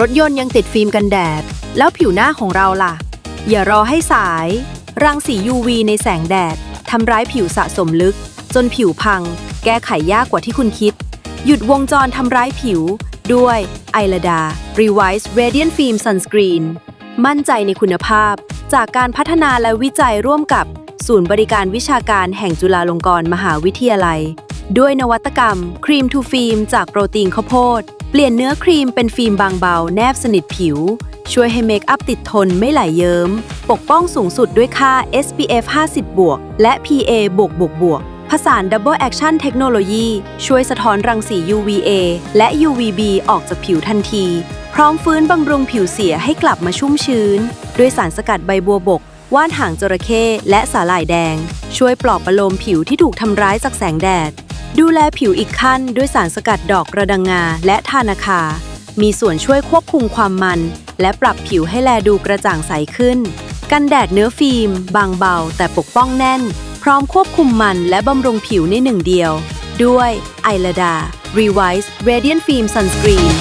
รถยนต์ยังติดฟิล์มกันแดด แล้วผิวหน้าของเราล่ะ อย่ารอให้สาย รังสี UV ในแสงแดดทำร้ายผิวสะสมลึก จนผิวพัง แก้ไขยากกว่าที่คุณคิด หยุดวงจรทำร้ายผิว ด้วยไอลดา Revise Radiant Film Sunscreen มั่นใจในคุณภาพ จากการพัฒนาและวิจัยร่วมกับศูนย์บริการวิชาการแห่งจุฬาลงกรณ์มหาวิทยาลัย ด้วยนวัตกรรม ครีมทูฟิล์มจากโปรตีนข้าวโพด เปลี่ยนเนื้อครีมเป็นฟิล์มบางเบาแนบสนิทผิว ช่วยให้เมคอัพติดทนไม่ไหลเยิ้ม ปกป้องสูงสุดด้วยค่า SPF 50 บวก และ PA บวกบวกบวกผสาน Double Action เทคโนโลยีช่วยสะท้อนรังสี UVA และ UVB ออกจากผิวทันที พร้อมฟื้นบำรุงผิวเสียให้กลับมาชุ่มชื้น ด้วยสารสกัดใบบัวบก ว่านหางจระเข้และสาหร่ายแดง ช่วยปลอบประโลมผิวที่ถูกทำร้ายจากแสงแดด ดูแลผิวอีกขั้นด้วยสารสกัดดอกกระดังงาและทานาคา มีส่วนช่วยควบคุมความมัน และปรับผิวให้แลดูกระจ่างใสขึ้น กันแดดเนื้อฟิล์ม บางเบา แต่ปกป้องแน่น พร้อมควบคุมมันและบำรุงผิวในหนึ่งเดียว ด้วยไอลาดา Revise Radiant Film Sunscreen